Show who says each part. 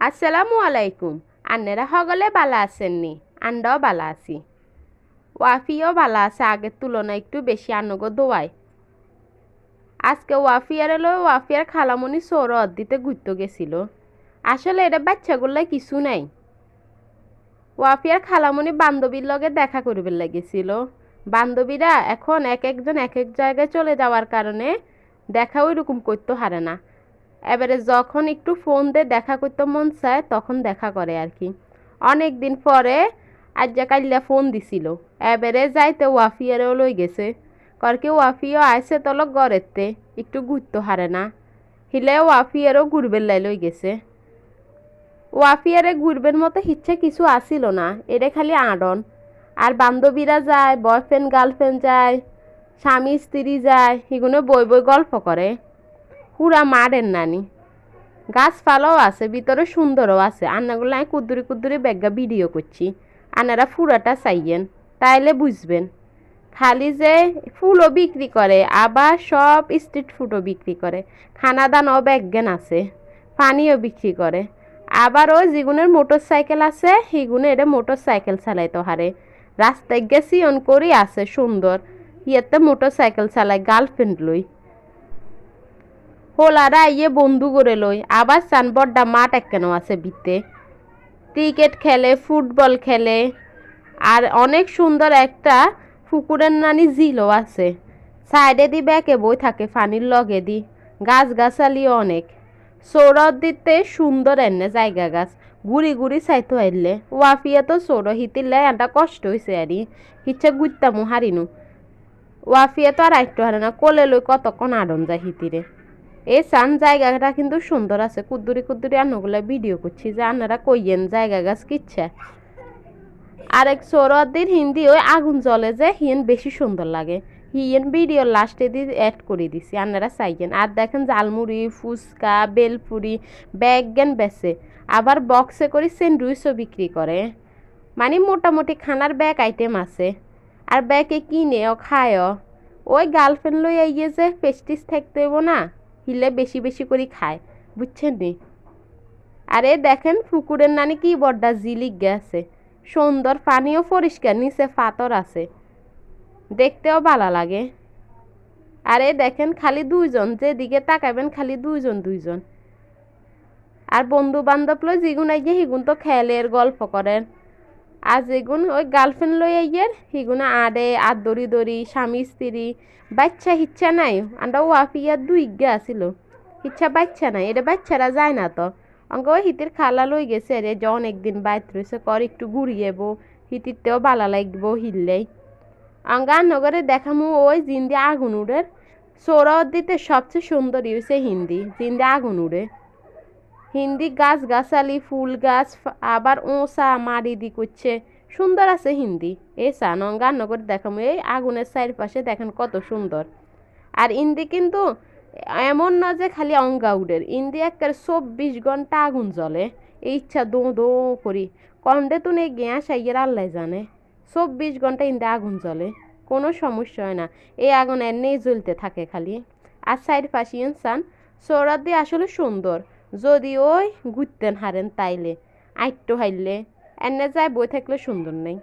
Speaker 1: আসসালামু আলাইকুম। আন্নেরা সকলে বালা আছেননি। আন্ডাও বালা আছি। ওয়াফিও বালা আছে, আগের তুলনায় একটু বেশি আন্নগো দোয়ায় আজকে ওয়াফিয়ারে লয় ওয়াফিয়ার খালামণি সৌরদ দিতে ঘুরতে গেছিল। আসলে এটা বাচ্চাগুলো কিছু নাই। ওয়াফিয়ার খালামণি বান্ধবীর লগে দেখা করবে লেগেছিল বান্ধবীরা এখন এক একজন এক এক জায়গায় চলে যাওয়ার কারণে দেখা ওই রকম করতে হারে না। এবারে যখন একটু ফোন দিয়ে দেখা করতে মন চায়, তখন দেখা করে আর কি। অনেক দিন পরে আজ যা কাল্লা ফোন দিছিল। এবারে যাইতে ওয়াফিয়ারেও লই গেছে। করকে ওয়াফিও আইসে তল গড়েতে একটু ঘুরতে হারে না। হিলে ওয়াফিয়ারও ঘুরবের লাই লই গেছে। ওয়াফিয়ারে ঘুরবের মতো ইচ্ছে কিছু আসিল না এটা খালি আড়ন। আর বান্ধবীরা যায়, বয়ফ্রেন্ড, গার্লফ্রেন্ড যায়, স্বামী, স্ত্রী যায় এগুলো বই বই গল্প করে। পুরা মারেন নানি। গাছপালাও আছে, ভিতরে সুন্দরও আছে। আন্নাগুলো আমি কুদ্দুরি কুদ্দুরি ব্যাগা ভিডিও করছি। আনারা ফুরাটা চাইয়েন, তাইলে বুঝবেন। খালি যে ফুলও বিক্রি করে, আবার সব স্ট্রিট ফুডও বিক্রি করে। খানা দানাও ব্যাগেন আছে, পানিও বিক্রি করে। আবার ওই যেগুনের মোটর সাইকেল আছে সেগুলো এটা মোটর সাইকেল চালাইতে হারে। রাস্তায় গেছি, অন করি আছে সুন্দর। ইয়েতে মোটর সাইকেল চালায় গার্লফ্রেন্ড লই। হোলারা ইয়ে বন্ধু করে লই। আবার সানবড্ডা মাঠ একখান আছে ভিতে ক্রিকেট খেলে, ফুটবল খেলে, আর অনেক সুন্দর একটা পুকুরের নানি ঝিলও আছে। সাইডে দি ব্যাকে বই থাকে, ফানির লগে দি। গাছ গাছালিও অনেক। সৌরভ দিতে সুন্দর এনে জায়গা গাছ। ঘুরি ঘুরি চাইতো আইলে। ওয়াফিয়া তো সৌর হিতিলে একটা কষ্ট হয়েছে আরি। হিচ্ছে গুইতামু হারিনু। ওয়াফিয়া তো আর আইটো হারে না। কোলে লই কতক্ষণ আডন যায় হিতিরে। এই সান জায়গাটা কিন্তু সুন্দর আছে। কুদ্দুরি কুদ্দুরি আন্নগুলা ভিডিও করছি যে আন্নারা কইয়েন জায়গা গাছ কিচ্ছে। আরেক সৌরদির হিন্দি ওই আগুন জ্বলে যে হিয়েন বেশি সুন্দর লাগে। হিয়েন ভিডিও লাস্টে দিয়ে অ্যাড করে দিছি আপনারা চাইছেন আর দেখেন জালমুড়ি ফুচকা, বেলপুরি ব্যাগেন বেছে। আবার বক্সে করে স্যান্ডউইচও বিক্রি করে। মানে মোটামুটি খানার ব্যাগ আইটেম আছে। আর ব্যাগে কিনেও, খায়ও। ওই গার্লফ্রেন্ড লই আইয়ে যে পেস্টিস থাকতে না? হিলে বেশি বেশি করে খায়, বুঝছেন নি? আরে দেখেন পুকুরের নানি কি বড্ডা জিলিক গেছে, সুন্দর, পানিও পরিষ্কার, নিচে পাথর আছে, দেখতেও ভালো লাগে। আরে দেখেন খালি দুইজন, যেদিকে তাকাবেন খালি দুইজন দুইজন। আর বন্ধু বান্ধব লই যেগুন আইয়ে সেগুন তো খেলের গল্প করেন। আর যেগুন ওই গার্লফ্রেন্ড লই আইয়ের সেগুন আডে আর দড়ি দড়ি, স্বামী স্ত্রী, বাচ্চা হিচ্ছা নাই। আমরা ওয়াফিয়া দুই গে আসিল হিচ্ছা বাচ্চা নাই এটা বাচ্চারা যায় না তো। অঙ্ক ওই হিতির খালা লই গেছে রে যে অনেকদিন বাইত রয়েছে কর একটু ঘুরিয়েব হিতিরতেও বালা লাগব, হিললেই। অঙ্গার নগরে দেখামু ওই জিন্দি আগুন উড়ের। সৌরভ দিতে সবচেয়ে সুন্দরী হয়েছে হিন্দি, জিন্দি আগুন উড়ে। হিন্দি গাছ, গাছালি, ফুল গাছ আবার ওসা মারি দি করছে। সুন্দর আছে হিন্দি। এই সান অঙ্গার নগরে দেখামু এই আগুনের চারিপাশে দেখেন কত সুন্দর। আর ইন্দি কিন্তু এমন না যে খালি অঙ্গা উডের ইন্দি একের চব্বিশ ঘণ্টা আগুন জ্বলে। এই ইচ্ছা দো দো করি। কন্ডে তো নেই গ্যাস আইয়ের আল্লাহ জানে। চব্বিশ ঘণ্টা ইন্দে আগুন জ্বলে। কোনো সমস্যা হয় না। এই আগুন এমনিই জ্বলতে থাকে খালি। আর সাইড পাশে ইনসান সৌরাত দিয়ে আসলে সুন্দর। যদি ওই ঘুরতেন হারেন তাইলে। আইট্টো হাইলে। এনে যায় বই থাকলে সুন্দর নেই।